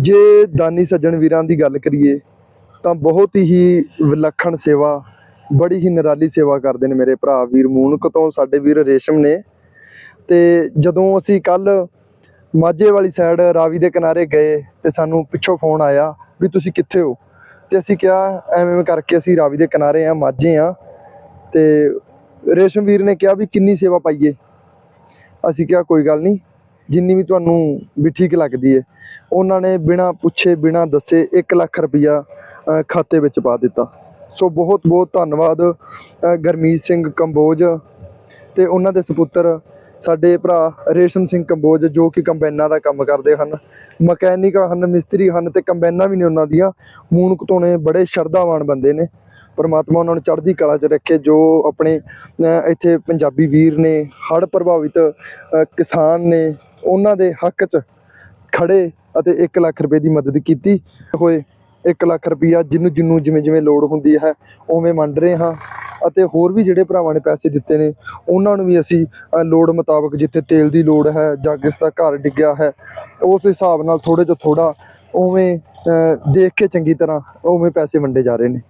ਜੇ ਦਾਨੀ ਸੱਜਣ ਵੀਰਾਂ ਦੀ ਗੱਲ ਕਰੀਏ, ਤਾਂ ਬਹੁਤ ਹੀ ਵਿਲੱਖਣ ਸੇਵਾ, ਬੜੀ ਹੀ ਨਿਰਾਲੀ ਸੇਵਾ ਕਰਦੇ ਨੇ ਮੇਰੇ ਭਰਾ ਵੀਰ ਮੂਨਕ ਤੋਂ, ਸਾਡੇ ਵੀਰ ਰੇਸ਼ਮ ਨੇ। ਤੇ ਜਦੋਂ ਅਸੀਂ ਕੱਲ ਮਾਝੇ ਵਾਲੀ ਸਾਈਡ ਰਾਵੀ ਦੇ ਕਿਨਾਰੇ ਗਏ, ਤੇ ਸਾਨੂੰ ਪਿੱਛੋਂ ਫੋਨ ਆਇਆ ਵੀ ਤੁਸੀਂ ਕਿੱਥੇ ਹੋ? ਤੇ ਅਸੀਂ ਕਿਹਾ, ਐਵੇਂ ਕਰਕੇ ਅਸੀਂ ਰਾਵੀ ਦੇ ਕਿਨਾਰੇ ਆ, ਮਾਝੇ ਆ। ਤੇ ਰੇਸ਼ਮ ਵੀਰ ਨੇ ਕਿਹਾ ਵੀ ਕਿੰਨੀ ਸੇਵਾ ਪਾਈਏ? ਅਸੀਂ ਕਿਹਾ, ਕੋਈ ਗੱਲ ਨਹੀਂ ਜਿੰਨੀ ਵੀ ਤੁਹਾਨੂੰ ਵੀ ਠੀਕ ਲੱਗਦੀ ਹੈ ਉਹਨਾਂ ਨੇ ਬਿਨਾ ਪੁੱਛੇ ਬਿਨਾ ਦੱਸੇ 1 ਲੱਖ ਰੁਪਇਆ ਖਾਤੇ ਵਿੱਚ ਪਾ ਦਿੱਤਾ। ਸੋ ਬਹੁਤ ਬਹੁਤ ਧੰਨਵਾਦ ਅ, ਗਰਮੀਤ ਸਿੰਘ ਕੰਬੋਜ ਤੇ ਉਹਨਾਂ ਦੇ ਸੁਪੁੱਤਰ ਸਾਡੇ ਭਰਾ ਰੇਸ਼ਮ ਸਿੰਘ ਕੰਬੋਜ ਜੋ ਕਿ ਕੰਬਾਈਨਾਂ ਦਾ ਕੰਮ ਕਰਦੇ ਹਨ। ਮਕੈਨਿਕ ਹਨ ਮਿਸਤਰੀ ਹਨ ਤੇ ਕੰਬਾਈਨਾਂ ਵੀ ਨੇ ਉਹਨਾਂ ਦੀਆਂ। ਮੂਨਕ ਤੋਂ ਬੜੇ ਸ਼ਰਧਾਵਾਨ ਬੰਦੇ ਨੇ। ਪਰਮਾਤਮਾ ਉਹਨਾਂ ਨੂੰ ਚੜ੍ਹਦੀ ਕਲਾ 'ਚ ਰੱਖੇ ਜੋ ਆਪਣੇ ਇੱਥੇ ਪੰਜਾਬੀ ਵੀਰ ਨੇ ਹੜ੍ਹ ਪ੍ਰਭਾਵਿਤ ਕਿਸਾਨ ਨੇ ਉਹਨਾਂ ਦੇ ਹੱਕ 'ਚ ਖੜੇ ਅਤੇ 1 ਲੱਖ ਰੁਪਏ ਦੀ ਮਦਦ ਕੀਤੀ। ਹੋਏ 1 ਲੱਖ ਰੁਪਈਆ ਜਿਹਨੂੰ ਜਿਹਨੂੰ ਜਿਵੇਂ ਜਿਵੇਂ ਲੋੜ ਹੁੰਦੀ ਹੈ, ਉਵੇਂ ਵੰਡ ਰਹੇ ਹਾਂ ਅਤੇ ਹੋਰ ਵੀ ਜਿਹੜੇ ਭਰਾਵਾਂ ਨੇ ਪੈਸੇ ਦਿੱਤੇ ਨੇ, ਉਹਨਾਂ ਨੂੰ ਵੀ ਅਸੀਂ ਲੋੜ ਮੁਤਾਬਕ ਜਿੱਥੇ ਤੇਲ ਦੀ ਲੋੜ ਹੈ ਜਾਂ ਕਿਸ ਦਾ ਘਰ ਡਿੱਗਿਆ ਹੈ, ਉਸ ਹਿਸਾਬ ਨਾਲ ਥੋੜੇ ਤੋਂ ਥੋੜਾ ਉਵੇਂ ਦੇਖ ਕੇ ਚੰਗੀ ਤਰ੍ਹਾਂ ਉਵੇਂ ਪੈਸੇ ਵੰਡੇ ਜਾ ਰਹੇ ਨੇ।